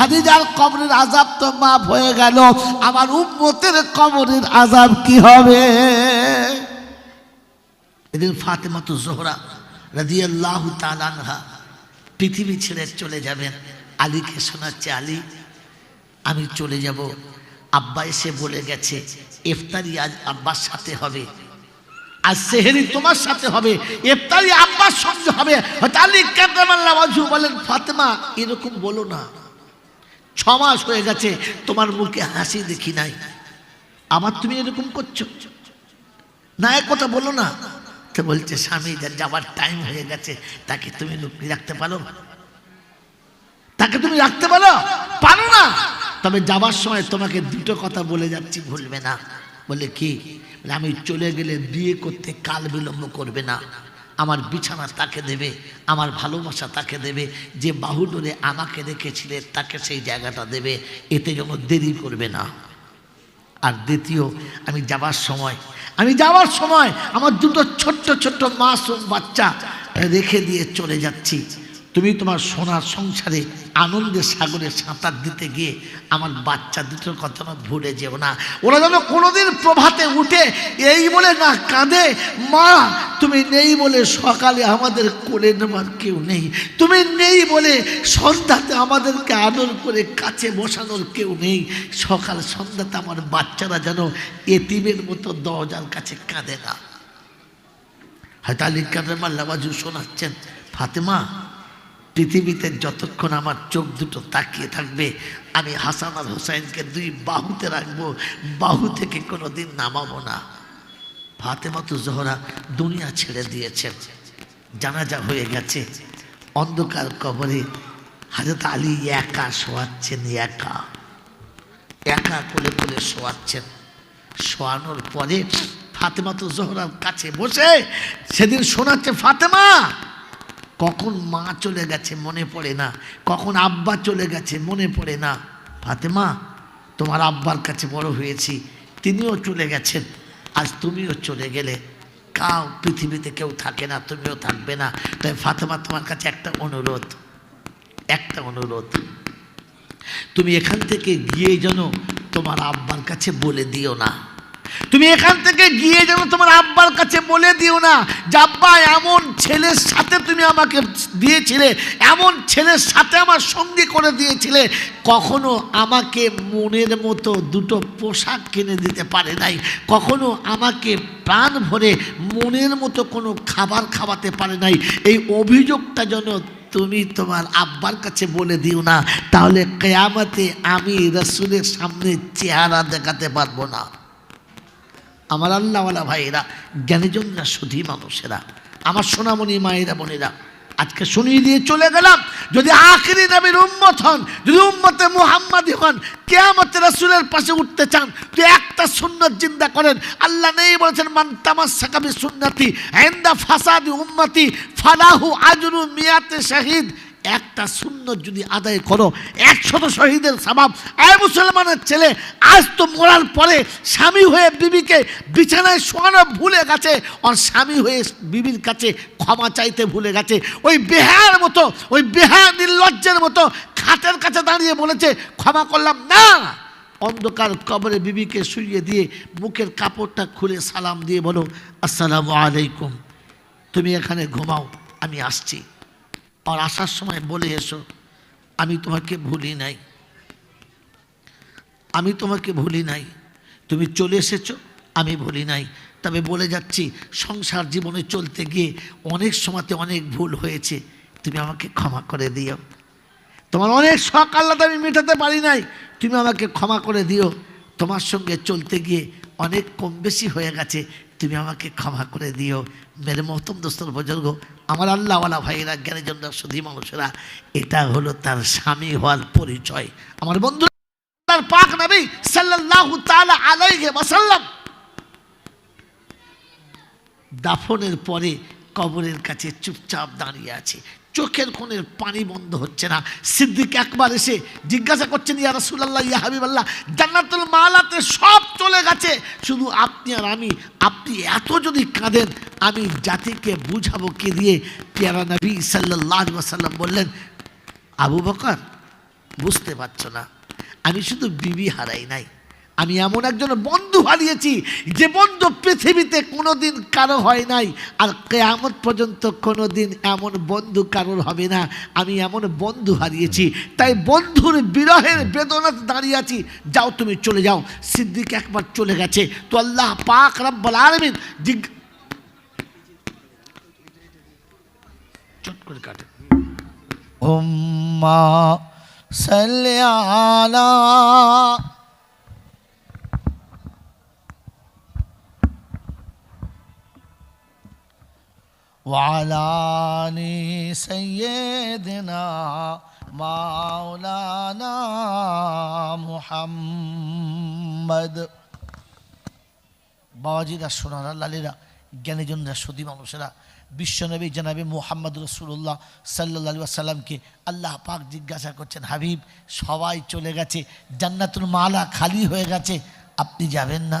খাদিজার কবরের আজাব তো মাফ হয়ে গেল। আমার উম্মতের কবরের আজাব কি হবে? এদিন ফাতেমা তো জোহরা রাদিয়াল্লাহু তাআলা আনহা পৃথিবী ছেড়ে চলে যাবেন। আলীকে শোনাচ্ছে, আলী, আমি চলে যাব। আব্বা এসে বলে গেছে, ইফতারি আজ আব্বার সাথে হবে। আজ সেহেরি তোমার সাথে হবে। ইফতারি আব্বার সঙ্গে হবে। হয়তো আলী ওয়াজহু বলেন ফাতেমা, এরকম বলো না। ছ মাস হয়ে গেছে, তোমার মুখে হাসি দেখি নাই। আবার তুমি এরকম করছ? না, এক কথা বলো না। তো বলছে, স্বামী যার টাইম হয়ে গেছে, তাকে তুমি লুকিয়ে রাখতে পারো? তাকে তুমি রাখতে পারো? পারো না। তবে যাবার সময় তোমাকে দুটো কথা বলে যাচ্ছি, ভুলবে না। বলে কি? আমি চলে গেলে বিয়ে করতে কাল বিলম্ব করবে না। আমার বিছানা তাকে দেবে, আমার ভালোবাসা তাকে দেবে, যে বাহুডোরে আমাকে রেখেছিলে তাকে সেই জায়গাটা দেবে, এতে যেন দেরি করবে না। আর দ্বিতীয়, আমি যাবার সময়, আমি যাওয়ার সময় আমার দুটো ছোট্ট ছোট্ট মাসুম বাচ্চা রেখে দিয়ে চলে যাচ্ছি। তুমি তোমার সোনার সংসারে আনন্দের সাগরে সাঁতার দিতে গিয়ে আমার বাচ্চা দুটোর কথা আমার ভুলে যেও না। ওরা যেন কোনোদিন প্রভাতে উঠে এই বলে না কাঁদে, মা, তুমি নেই বলে সকালে আমাদের কোলে নেওয়ার কেউ নেই। তুমি নেই বলে সন্ধ্যাতে আমাদেরকে আদর করে কাছে বসানোর কেউ নেই। সকাল সন্ধ্যাতে আমার বাচ্চারা যেন এতিমের মতো দরজার কাছে কাঁদে না। হয়তো আলী কাদের লাবাজু শোনাচ্ছেন, ফাতেমা পৃথিবীতে যতক্ষণ আমার চোখ দুটো তাকিয়ে থাকবে, আমি হাসান আর হোসাইনকে দুই বাহুতে রাখব, বাহু থেকে কোনো দিন নামাবো না। ফাতেমা তো জোহরা দুনিয়া ছেড়ে দিয়েছেন জানাজা হয়ে গেছে, অন্ধকার কবরে হাজরত আলী একা শোয়াচ্ছেন, একা। একা কোলে কোলে শোয়াচ্ছেন। শোয়ানোর পরে ফাতেমা তো জোহরার কাছে বসে সেদিন শোনাচ্ছে, ফাতেমা! কখন মা চলে গেছে মনে পড়ে না? কখন আব্বা চলে গেছে মনে পড়ে না? ফাতেমা, তোমার আব্বার কাছে বড় হয়েছি, তিনিও চলে গেছেন, আজ তুমিও চলে গেলে। কাউ পৃথিবীতে কেউ থাকে না, তুমিও থাকবে না। তাই ফাতেমা, তোমার কাছে একটা অনুরোধ একটা অনুরোধ। তুমি এখান থেকে গিয়ে যেন তোমার আব্বার কাছে বলে দিও না। তুমি এখান থেকে গিয়ে যেন তোমার আব্বার কাছে বলে দিও না যে, আব্বা, এমন ছেলের সাথে তুমি আমাকে দিয়েছিলে, এমন ছেলের সাথে আমার সঙ্গী করে দিয়েছিলে, কখনো আমাকে মনের মতো দুটো পোশাক কিনে দিতে পারে নাই, কখনো আমাকে প্রাণ ভরে মনের মতো কোনো খাবার খাওয়াতে পারে নাই। এই অভিযোগটা যেন তুমি তোমার আব্বার কাছে বলে দিও না, তাহলে কেয়ামতে আমি রসুলের সামনে চেহারা দেখাতে পারব না। আমার আল্লাহওয়ালা ভাইয়েরা, জ্ঞানীজনরা শুধুই মানুষেরা, আমার সোনামণি মায়েরা, বোনেরা, আজকে শুনিয়ে দিয়ে চলে গেলাম। যদি আখরি নবীর উম্মত হন, যদি উম্মতে মুহাম্মাদি হন, কেয়ামতে রাসূলের পাশে উঠতে চান, তুই একটা সুন্নত জিন্দা করেন। আল্লাহ নেই বলেছেন, মান তামাসসাকা বি সুন্নতি ইনদা ফাসাদি উম্মতি ফালাহু আজরু মিয়াতে শাহিদ। একটা শূন্য যদি আদায় করো, একশত শহীদের স্বভাব। আয় মুসলমানের ছেলে আজ তো মরার পরে স্বামী হয়ে বিবিকে বিছানায় শোয়ানো ভুলে গেছে, আর স্বামী হয়ে বিবির কাছে ক্ষমা চাইতে ভুলে গেছে। ওই বেহার মতো, ওই বেহার নির্লজ্জের মতো খাটের কাছে দাঁড়িয়ে বলেছে, ক্ষমা করলাম। না! অন্ধকার কবরে বিবিকে শুইয়ে দিয়ে মুখের কাপড়টা খুলে সালাম দিয়ে বলো, আসসালামু আলাইকুম। তুমি এখানে ঘুমাও, আমি আসছি। আর আসার সময় বলে এসো, আমি তোমাকে ভুলি নাই। আমি তোমাকে ভুলি নাই। তুমি চলে এসেছ, আমি ভুলি নাই। তবে বলে যাচ্ছি, সংসার জীবনে চলতে গিয়ে অনেক সময়তে অনেক ভুল হয়েছে। তুমি আমাকে ক্ষমা করে দিও। তোমার অনেক শখ আল্লাহ আমি মেটাতে পারি নাই। তুমি আমাকে ক্ষমা করে দিও। তোমার সঙ্গে চলতে গিয়ে অনেক কম বেশি হয়ে গেছে। তুমি আমাকে ক্ষমা করে দিও। মেরে মহতম দোস্তর বুজুর্গ, আমার আল্লাহওয়ালা ভাইয়েরা জ্ঞানের জন্য শুধু মানুষেরা, এটা হলো তার স্বামী হওয়ার পরিচয়। আমার বন্ধু, তার পাক নবী সাল্লাল্লাহু তাআলা আলাইহি ওয়াসাল্লাম দাফনের পরে কবরের কাছে চুপচাপ দাঁড়িয়ে আছে। চোখের কোণের পানি বন্ধ হচ্ছে না। সিদ্দিক একবার এসে জিজ্ঞাসা করছেন, ইয়া রাসূলুল্লাহ, ইয়া হাবিবাল্লাহ, জান্নাতুল মালাতে সব চলে গেছে। শুধু আপনি আর আমি, আপনি এত যদি কাঁদেন, আমি জাতিকে বুঝাবো কে দিয়ে? পেয়ারা নবী সাল্লাল্লাহু আলাইহি ওয়াসাল্লাম বললেন, আবু বকর, বুঝতে পারছ না, আমি শুধু বিবি হারাই নাই। আমি এমন একজন বন্ধু হারিয়েছি যে বন্ধু পৃথিবীতে কোনোদিন কারও হয় নাই, আর কেয়ামত পর্যন্ত কোনোদিন এমন বন্ধু কারোর হবে না। আমি এমন বন্ধু হারিয়েছি, তাই বন্ধুর বিরহের বেদনাতে দাঁড়িয়ে আছি। যাও তুমি চলে যাও। সিদ্দিক একবার চলে গেছে। তো আল্লাহ পাক রব্বাল আলামিন জিজ্ঞ চট করে উম্মা وعلى آل سيدنا مولانا محمد বাবাজিরা সোনারা লালেরা জ্ঞানীজনরা সতী মানুষেরা বিশ্বনবী জানাবি মোহাম্মদ রসুল্লাহ সাল্লা সাল্লামকে আল্লাহ পাক জিজ্ঞাসা করছেন হাবিব সবাই চলে গেছে জান্নাতুল মালা খালি হয়ে গেছে আপনি যাবেন না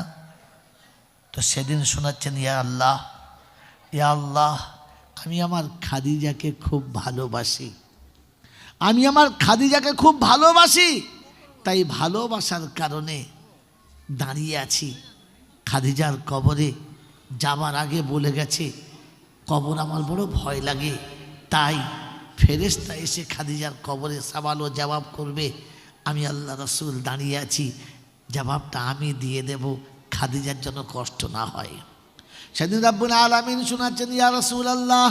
তো সেদিন শোনাচ্ছেন ইয়া আল্লাহ ইয়া আল্লাহ আমি আমার খাদিজাকে খুব ভালোবাসি। আমি আমার খাদিজাকে খুব ভালোবাসি। তাই ভালোবাসার কারণে দাঁড়িয়ে আছি খাদিজার কবরে। যাবার আগে বলে গেছে, কবর আমার বড় ভয় লাগে। তাই ফেরেস্তা এসে খাদিজার কবরে ও জবাব করবে, আমি আল্লাহ রসুল দাঁড়িয়ে আছি। জবাবটা আমি দিয়ে দেব। খাদিজার জন্য কষ্ট না হয়। সেদিন রাব্বুল আলামিন শোনাচ্ছেন, ইয়া রসুল আল্লাহ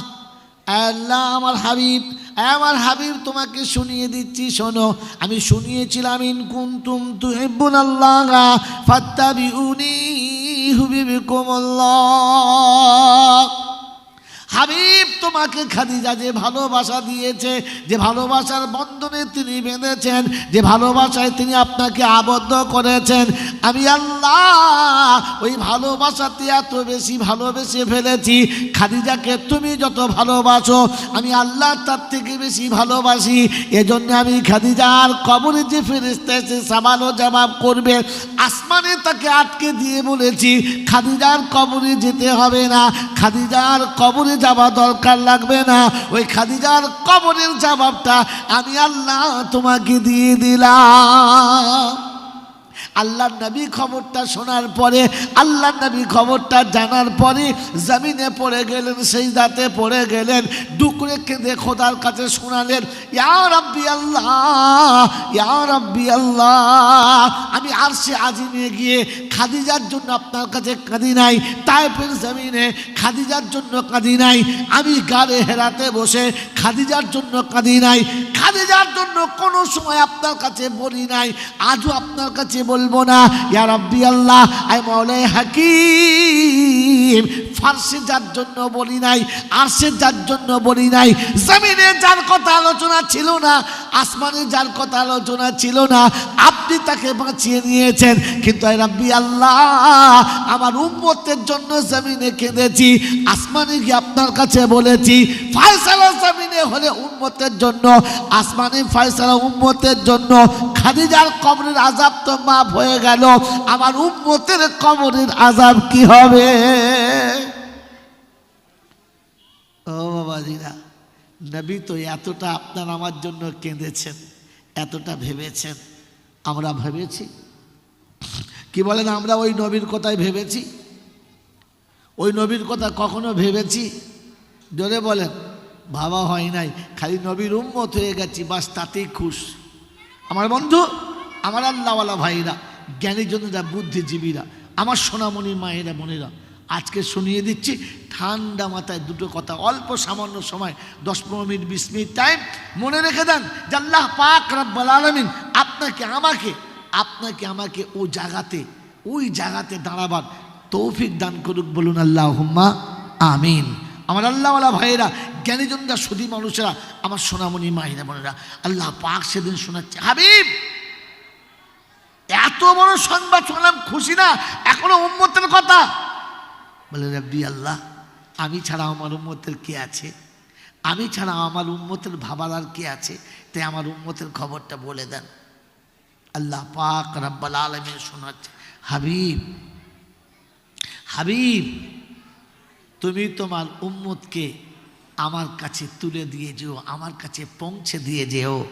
আল্লাহ আমার হাবিব আমার হাবিব তোমাকে শুনিয়ে দিচ্ছি, শোনো, আমি শুনিয়েছিলাম, ইন কুন্তুম তু হেব্বুন আল্লাহ ফাত্তাবি উনি হুবিবি হাবিব তোমাকে খাদিজা যে ভালোবাসা দিয়েছে, যে ভালোবাসার বন্ধনে তিনি বেঁধেছেন, যে ভালোবাসায় তিনি আপনাকে আবদ্ধ করেছেন, আমি আল্লাহ ওই ভালোবাসাতে এত বেশি ভালোবেসে ফেলেছি। খাদিজাকে তুমি যত ভালোবাসো, আমি আল্লাহ তার থেকে বেশি ভালোবাসি। এজন্য আমি খাদিজার কবরে যে ফেরেস্তা এসে সামাল জবাব করবে, আসমানে তাকে আটকে দিয়ে বলেছি, খাদিজার কবরে যেতে হবে না, খাদিজার কবরে যাওয়া দরকার লাগবে না। ওই খাদিজার কবরের জবাবটা আমি আল্লাহ তোমাকে দিয়ে দিলাম। আল্লাহ নবী খবরটা শোনার পরে আল্লাহ নবী খবরটা জানার পরে জমিনে পড়ে গেলেন সেই দাঁতে পড়ে গেলেন, ডুকরে কেঁদে খোদার কাছে শোনালেন, ইয়া রব্বি আল্লাহ, ইয়া রব্বি আল্লাহ, আমি আর সে আজিমে গিয়ে খাদিজার জন্য আপনার কাছে কাঁদি নাই তাইপের জমিনে খাদিজার জন্য কাঁদি নাই, আমি গাড়ে হেরাতে বসে খাদিজার জন্য কাঁদি নাই, খাদিজার জন্য কোনো সময় আপনার কাছে বলি নাই, আজও আপনার কাছে বলব না। ইয়া রাব্বি আল্লাহ আই মাওলাই হাকিম। ফার্সে যার জন্য বলি নাই আরশে যার জন্য বলি নাই, জমিনে যার কথা আলোচনা ছিল না, আসমানে যার কথা আলোচনা ছিল না, আপনি তাকে বাঁচিয়ে নিয়েছেন। কিন্তু আই রাব্বি আল্লাহ, আমার উম্মতের জন্য জমিনে কেঁদেছি, আসমানে গিয়ে আপনার কাছে বলেছি, ফায়সালা জমিনে হলে উম্মতের জন্য, আসমানে ফায়সালা উম্মতের জন্য, খাদিজার কবরের আজাব তো মাফ হয়ে গেল। আমার উম্মতের কবরের আজাব কি হবে? ও বাবাজিরা, নবী তো এতটা আপনার আমার জন্য কেঁদেছেন, এতটা ভেবেছেন। আমরা ভেবেছি। কি বলেন, আমরা ওই নবীর কথাই ভেবেছি? ওই নবীর কথা কখনো ভেবেছি? জোরে বলেন। ভাবা হয় নাই, খালি নবীর উম্মত হয়ে গেছি, বাস তাতেই খুশ। আমার বন্ধু, আমার আল্লাহওয়ালা ভাইরা জ্ঞানীজনেরা বুদ্ধিজীবীরা, আমার সোনামণি মায়েরা, বোনেরা, আজকে শুনিয়ে দিচ্ছি, ঠান্ডা মাথায় দুটো কথা, অল্প সামান্য সময়, দশ পনেরো মিনিট, বিশ মিনিট টাইম মনে রেখে দেন যে আল্লাহ পাক রব্বাল আলমিন আপনাকে, আমাকে আপনাকে, আমাকে ও জায়গাতে ওই জায়গাতে দাঁড়াবার তৌফিক দান করুক বলুন আল্লাহ হুম্মা আমিন। আমার আল্লাহওয়ালা ভাইয়েরা জ্ঞানীজনরা সুদী মানুষেরা, আমার সোনামণি মাহিনা বোনেরা, আল্লাহ পাক সেদিন শোনাচ্ছে, হাবিব! এত বড় সংবাদ শুনলাম, খুশি না? এখনও উম্মতের কথা। বলে, রব্বি আল্লাহ, আমি ছাড়া আমার উম্মতের কে আছে? আমি ছাড়া আমার উম্মতের ভাবার আর কে আছে? তাই আমার উম্মতের খবরটা বলে দেন। আল্লাহ পাক রব্বাল আলমী শোনাচ্ছে, হাবিব হাবিব, তুমি তোমার উম্মতকে আমার কাছে তুলে দিয়ে যেও, আমার কাছে পৌঁছে দিয়ে যেও।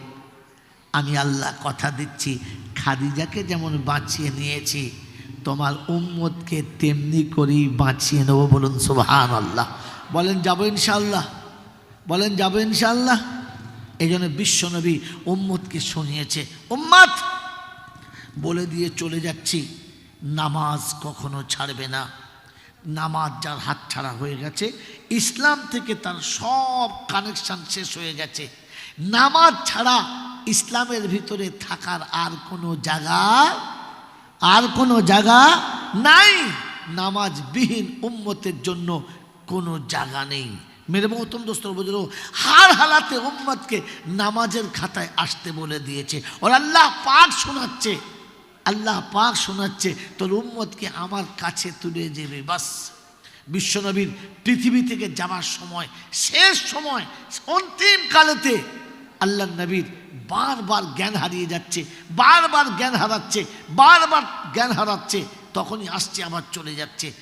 আমি আল্লাহ কথা দিচ্ছি। খাদিজাকে যেমন বাঁচিয়ে নিয়েছি, তোমার উম্মতকে তেমনি করেই বাঁচিয়ে নেব বলুন সুবহান আল্লাহ বলেন, যাব ইনশাল্লাহ বলেন, যাব ইনশাল্লাহ এই জন্য বিশ্বনবী উম্মতকে শুনিয়েছে উম্মাদ বলে দিয়ে চলে যাচ্ছি। নামাজ কখনো ছাড়বে না। নামাজ যার হাত ছাড়া হয়ে গেছে, ইসলাম থেকে তার সব কানেকশন শেষ হয়ে গেছে। নামাজ ছাড়া ইসলামের ভিতরে থাকার আর কোনো জায়গা, আর কোনো জায়গা নাই। নামাজবিহীন উম্মতের জন্য কোনো জায়গা নেই। মেরে মহতম দোস্তর বুঝলো হার হালাতে উম্মতকে নামাজের খাতায় আসতে বলে দিয়েছে। ওর আল্লাহ পাক শোনাচ্ছে, আল্লাহ পাক শোনাচ্ছে, তোর উম্মতকে আমার কাছে তুলে যাবে বাস। বিশ্বনবীর পৃথিবী থেকে যাওয়ার সময়, শেষ সময়, অন্তিম কালেতে আল্লাহ নবীর বারবার জ্ঞান হারিয়ে যাচ্ছে, বারবার জ্ঞান হারাচ্ছে, বারবার জ্ঞান হারাচ্ছে, তখনই আসছে, আবার চলে যাচ্ছে।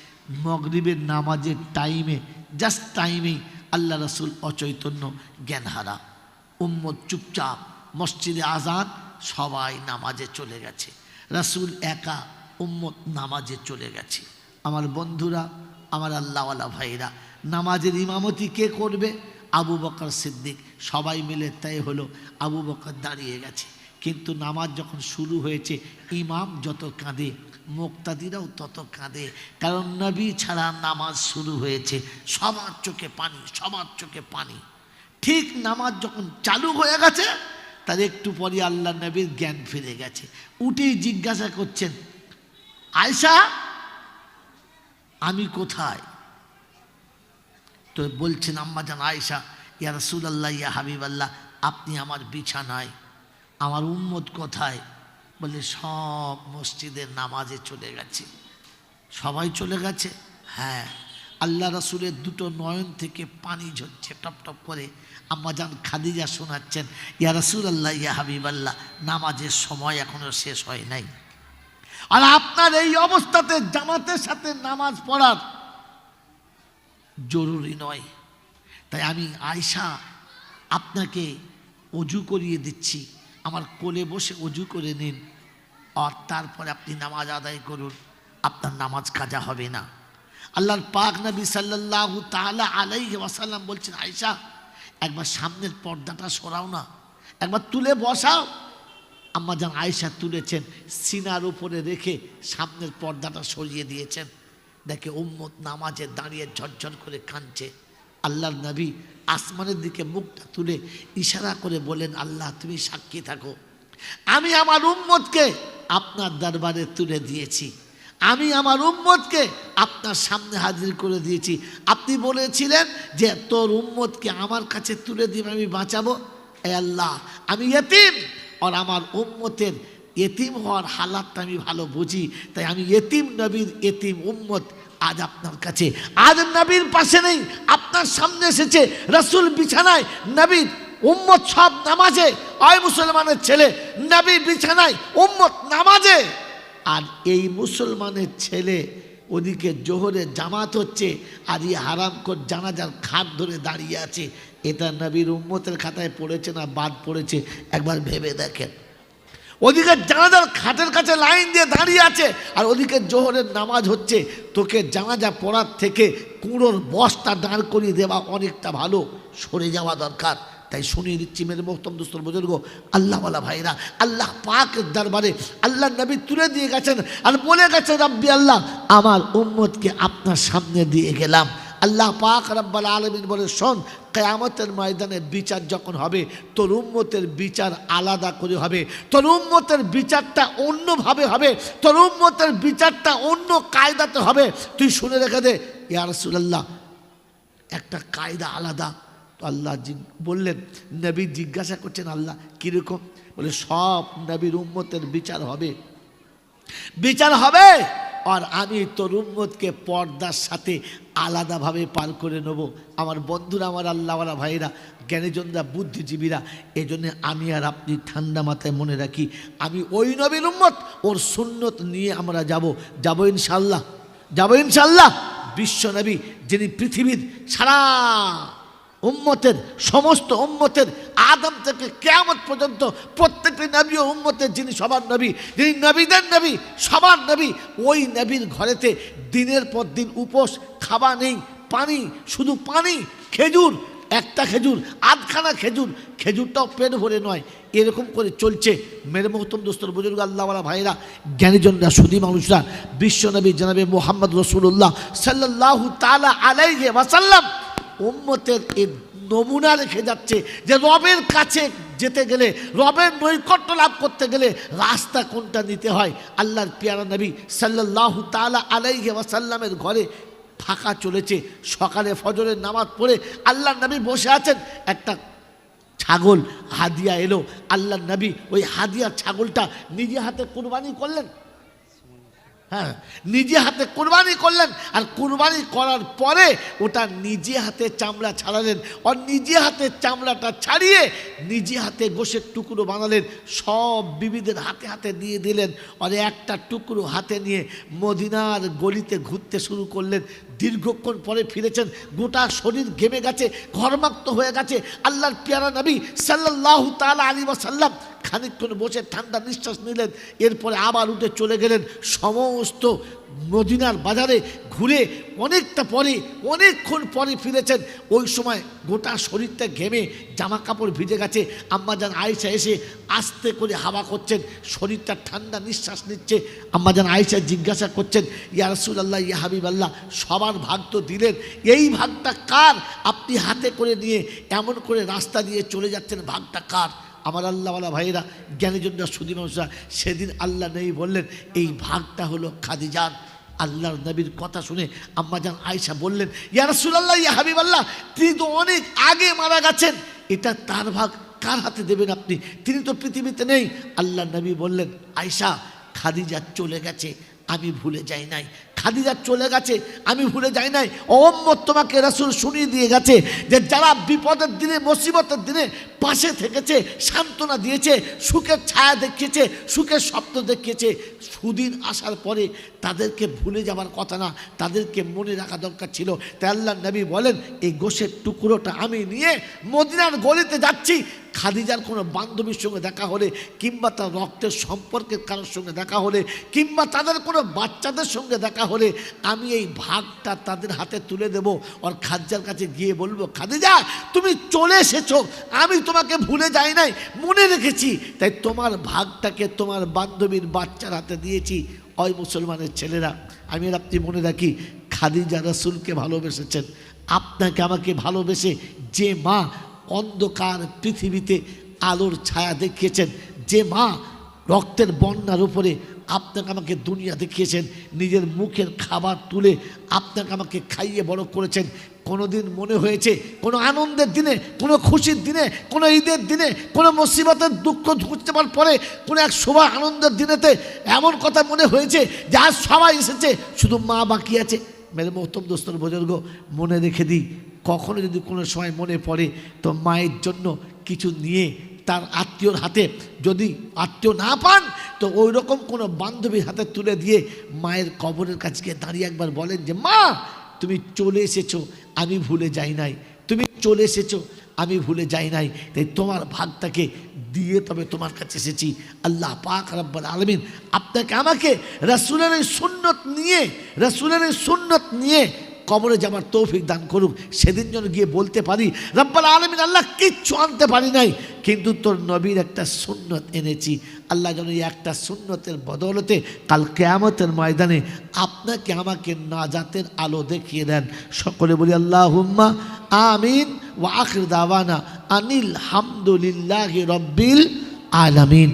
মগরিবের নামাজের টাইমে জাস্ট টাইমেই আল্লাহ রসুল অচৈতন্য জ্ঞান হারা। উম্মদ চুপচাপ, মসজিদে আজান সবাই নামাজে চলে গেছে। রাসূল একা, উম্মত নামাজে চলে গেছে। আমার বন্ধুরা, আমার আল্লাহওয়ালা ভাইরা, নামাজের ইমামতি কে করবে? আবু বকর সিদ্দিক, সবাই মিলে তাই হলো, আবু বকর দাঁড়িয়ে গেছে। কিন্তু নামাজ যখন শুরু হয়েছে, ইমাম যত কাঁদে, মুক্তাদিরাও তত কাঁদে। কারণ নবী ছাড়া নামাজ শুরু হয়েছে, সবার চোখে পানি, সবার চোখে পানি। ঠিক নামাজ যখন চালু হয়ে গেছে, তার একটু পরে আল্লাহ নবীর জ্ঞান ফিরে গেছে। উঠেই জিজ্ঞাসা করছেন আয়সা আমি কোথায়? তো বলছেন আম্মাজান আয়সা ইয়া রসুলাল্লাহ, ইয়া হাবিব আল্লাহ আপনি আমার বিছানায়, আমার উম্মত কোথায়? বলে, সব মসজিদের নামাজে চলে গেছে। সবাই চলে গেছে? হ্যাঁ। আল্লাহ রসুলের দুটো নয়ন থেকে পানি ঝরছে, টপ টপ করে। আম্মাজান খাদিজা শোনাচ্ছেন, ইয়া রসুল ইয়া হাবিব আল্লাহ নামাজের সময় এখনও শেষ হয় নাই। আর আপনার এই অবস্থাতে জামাতের সাথে নামাজ পড়ার জরুরি নয়। তাই আমি আয়সা আপনাকে অজু করিয়ে দিচ্ছি। আমার কোলে বসে অজু করে নিন আর তারপরে আপনি নামাজ আদায় করুন। আপনার নামাজ কাজা হবে না। আল্লাহর পাক নবী সাল্লাল্লাহু তাআলা আলাইহি ওয়াসাল্লাম বলছেন আয়সা একবার সামনের পর্দাটা সরাও না। একবার তুলে বসাও। আম্মা যান আয়সা তুলেছেন, সিনার উপরে রেখে সামনের পর্দাটা সরিয়ে দিয়েছেন। দেখে উম্মত নামাজে দাঁড়িয়ে ঝরঝর করে কাঁদছে। আল্লাহর নবী আসমানের দিকে মুখটা তুলে ইশারা করে বলেন, আল্লাহ, তুমি সাক্ষী থাকো। আমি আমার উম্মতকে আপনার দরবারে তুলে দিয়েছি। আমি আমার উম্মতকে আপনার সামনে হাজির করে দিয়েছি। আপনি বলেছিলেন যে, তোর উম্মতকে আমার কাছে তুলে দিয়ে আমি বাঁচাবো? এ আল্লাহ, আমি এতিম, আর আমার উম্মতের এতিম হওয়ার হালাতটা আমি ভালো বুঝি, তাই আমি এতিম নবীর এতিম উম্মত আজ আপনার কাছে। আজ নবীর পাশে নেই, আপনার সামনে এসেছে রসুল বিছানায় নবীর উম্মত সব নামাজে। অয় মুসলমানের ছেলে নবীর বিছানায় উম্মত নামাজে। আর এই মুসলমানের ছেলে, ওদিকে জোহরে জামাত হচ্ছে, আর এই হারামকর জানাজার খাট ধরে দাঁড়িয়ে আছে। এটা নবীর উম্মতের খাতায় পড়েছে না বাদ পড়েছে? একবার ভেবে দেখেন। ওদিকে জানাজার খাটের কাছে লাইন দিয়ে দাঁড়িয়ে আছে, আর ওদিকে জোহরের নামাজ হচ্ছে। তোকে জানাজা পড়ার থেকে কুঁড়োর বস্তা দাঁড় করিয়ে দেওয়া অনেকটা ভালো, সরে যাওয়া দরকার। তাই শুনিয়ে দিচ্ছি মেরে মোহতম দুস্তর বুজুর্গ আল্লাহওয়ালা ভাইরা, আল্লাহ পাকের দরবারে আল্লাহ নবী তুলে দিয়ে গেছেন, আর বলে গেছেন রব্বি আল্লাহ, আমার উম্মতকে আপনার সামনে দিয়ে গেলাম। আল্লাহ পাক রব্বাল আলমিন বলে শোন, কেয়ামতের ময়দানে বিচার যখন হবে, তোর উম্মতের বিচার আলাদা করে হবে, তোর উম্মতের বিচারটা অন্যভাবে হবে, তোর উম্মতের বিচারটা অন্য কায়দাতে হবে। তুই শুনে রেখে দে, ইয়া রাসূলুল্লাহ, একটা কায়দা আলাদা। তো আল্লাহ বললেন, নবী জিজ্ঞাসা করছেন, আল্লাহ কীরকম বলে, সব নবীর উম্মতের বিচার হবে। বিচার হবে? আর আমি তোর উম্মতকে পর্দার সাথে আলাদাভাবে পার করে নেব। আমার বন্ধুরা, আমার আল্লাহওয়ালা ভাইরা জ্ঞানীজনরা, বুদ্ধিজীবীরা এই জন্যে আমি আর আপনি ঠান্ডা মাথায় মনে রাখি, আমি ওই নবীর উম্মত, ওর সুন্নত নিয়ে আমরা যাব। যাব ইনশাল্লাহ যাব ইনশাল্লাহ বিশ্ব নবী, যিনি পৃথিবীর সারা উম্মতের, সমস্ত উম্মতের, আদম থেকে কেয়ামত পর্যন্ত প্রত্যেকটি নবী ও উম্মতের যিনি সবার নবী, যিনি নবীদের নবী, সবার নবী, ওই নবীর ঘরেতে দিনের পর দিন উপোস, খাওয়া নেই, পানি, শুধু পানি, খেজুর, একটা খেজুর, আধখানা খেজুর, খেজুরটাও পেট ভরে নয়, এরকম করে চলছে। মেরে মহতম দোস্তর বুজুর্গ আল্লাহওয়ালা ভাইরা জ্ঞানীজনরা, সুদী মানুষরা বিশ্বনবী জানাবে মোহাম্মদ রসুল্লাহ সাল্লাহ তালা আলাইহে ওয়াসাল্লাম উম্মতের এই নমুনা রেখে যাচ্ছে যে রবের কাছে যেতে গেলে, রবের নৈকট্য লাভ করতে গেলে রাস্তা কোনটা নিতে হয়? আল্লাহর পিয়ারা নবী সাল্লাহ তালা আলাইহে ওয়াসাল্লামের ঘরে ফাঁকা চলেছে। সকালে ফজরের নামাজ পড়ে আল্লাহ নবী বসে আছেন। একটা ছাগল, হাদিয়া এলো। আল্লাহ নবী ওই হাদিয়ার ছাগলটা নিজে হাতে কুরবানি করলেন। হ্যাঁ নিজে হাতে কোরবানি করলেন আর কোরবানি করার পরে ওটা নিজে হাতে চামড়া ছাড়ালেন আর নিজে হাতে চামড়াটা ছাড়িয়ে নিজে হাতে গোশের টুকরো বানালেন, সব বিবিদের হাতে হাতে দিয়ে দিলেন আর একটা টুকরো হাতে নিয়ে মদিনার গলিতে ঘুরতে শুরু করলেন। দীর্ঘক্ষণ পরে ফিরেছেন, গোটা শরীর ঘেমে গেছে, ঘরমাক্ত হয়ে গেছে। আল্লাহর পিয়ারা নবী সাল্লাহ তালা আলী সাল্লাম খানিকক্ষণ বসে ঠান্ডা নিঃশ্বাস নিলেন, এরপরে আবার উঠে চলে গেলেন সমস্ত মদিনার বাজারে ঘুরে অনেকটা পরে, অনেকক্ষণ পরে ফিরেছেন। ওই সময় গোটা শরীরটা ঘেমে জামা কাপড় ভিজে গেছে। আম্মাজান আয়েশা এসে আস্তে করে হাওয়া করছেন, শরীরটা ঠান্ডা নিঃশ্বাস নিচ্ছে। আম্মাজান আয়েশা জিজ্ঞাসা করছেন, ইয়া রসুলাল্লাহ, ইয়া হাবিব আল্লাহ সবার ভাগ তো দিলেন, এই ভাগটা কার? আপনি হাতে করে নিয়ে এমন করে রাস্তা দিয়ে চলে যাচ্ছেন, ভাগটা কার? আমার আল্লাহওয়ালা ভাইয়েরা জ্ঞানীজনরা সুদী মানুষরা সেদিন আল্লাহ নেই বললেন, এই ভাগটা হলো খাদিজান আল্লাহর নবীর কথা শুনে আম্মাজান আয়সা বললেন, ইয়া রাসূলুল্লাহ, ইয়া হাবিব আল্লাহ তিনি তো অনেক আগে মারা গেছেন। এটা তার ভাগ, কার হাতে দেবেন আপনি? তিনি তো পৃথিবীতে নেই। আল্লাহ নবী বললেন আয়সা খাদিজা চলে গেছে, আমি ভুলে যাই নাই। খাদিজা চলে গেছে, আমি ভুলে যাই নাই। ওম্মত তোমাকে রাসূল শুনিয়ে দিয়ে গেছে যে যারা বিপদের দিনে, মুসিবতের দিনে পাশে থেকেছে, সান্ত্বনা দিয়েছে, সুখের ছায়া দেখিয়েছে, সুখের স্বপ্ন দেখিয়েছে, সুদিন আসার পরে তাদেরকে ভুলে যাবার কথা না, তাদেরকে মনে রাখা দরকার ছিল। তাই আল্লাহ নবী বলেন, এই গোশের টুকরোটা আমি নিয়ে মদিনার গলিতে যাচ্ছি। খাদিজার কোনো বান্ধবীর সঙ্গে দেখা হলে, কিংবা তার রক্তের সম্পর্কের কারোর সঙ্গে দেখা হলে, কিংবা তাদের কোনো বাচ্চাদের সঙ্গে দেখা হলে আমি এই ভাগটা তাদের হাতে তুলে দেব। আর খাদ্যার কাছে গিয়ে বলব, খাদিজা, তুমি চলে এসেছ। আমি তোমাকে ভুলে যাই নাই, মনে রেখেছি। তাই তোমার ভাগটাকে তোমার বান্ধবীর বাচ্চার হাতে দিয়েছি। ওই মুসলমানের ছেলেরা, আমি আপনি মনে রাখি, খাদিজা রসুলকে ভালোবেসেছেন। আপনাকে আমাকে ভালোবেসে যে মা অন্ধকার পৃথিবীতে আলোর ছায়া দেখিয়েছেন, যে মা রক্তের বন্যার উপরে আপনাকে আমাকে দুনিয়া দেখিয়েছেন, নিজের মুখের খাবার তুলে আপনাকে আমাকে খাইয়ে বড় করেছেন। কোনো দিন মনে হয়েছে, কোনো আনন্দের দিনে, কোনো খুশির দিনে, কোনো ঈদের দিনে, কোনো মুসিবতের দুঃখ ঘুরতে পারার পরে, কোনো এক শোভা আনন্দের দিনেতে এমন কথা মনে হয়েছে যে আজ সবাই এসেছে, শুধু মা বাকি আছে। মেরে মহতম দোস্তর বুজুর্গ, মনে রেখে দিই, কখনো যদি কোনো সময় মনে পড়ে, তো মায়ের জন্য কিছু নিয়ে তার আত্মীয়র হাতে যদি আত্মীয় না পান, তো ওই রকম কোনো বান্ধবীর হাতে তুলে দিয়ে মায়ের কবরের কাছে গিয়ে দাঁড়িয়ে একবার বলেন যে, মা, তুমি চলে এসেছ, আমি ভুলে যাই নাই। তুমি চলে এসেছ, আমি ভুলে যাই নাই। তাই তোমার ভাগটাকে দিয়ে তবে তোমার কাছে এসেছি। আল্লাহ পাক রব্বাল আলমিন আপনাকে, আমাকে রাসুলের এই সুন্নত নিয়ে, রাসুলের এই সুন্নত নিয়ে কবরে যাবার তৌফিক দান করুক। সেদিন যেন গিয়ে বলতে পারি, রব্বাল আলমিন, আল্লাহ কিচ্ছু আনতে পারি নাই। কিন্তু তোর নবীর একটা সুন্নত এনেছি। আল্লাহ যেন একটা সুন্নতের বদলতে কাল কেয়ামতের ময়দানে আপনাকে আমাকে নাজাতের আলো দেখিয়ে দেন। সকলে বলি আল্লাহ হুম্মা আমিন ওয়া আখির দাওয়ানা আনিল হামদুলিল্লাহ রব্বিল আলামিন।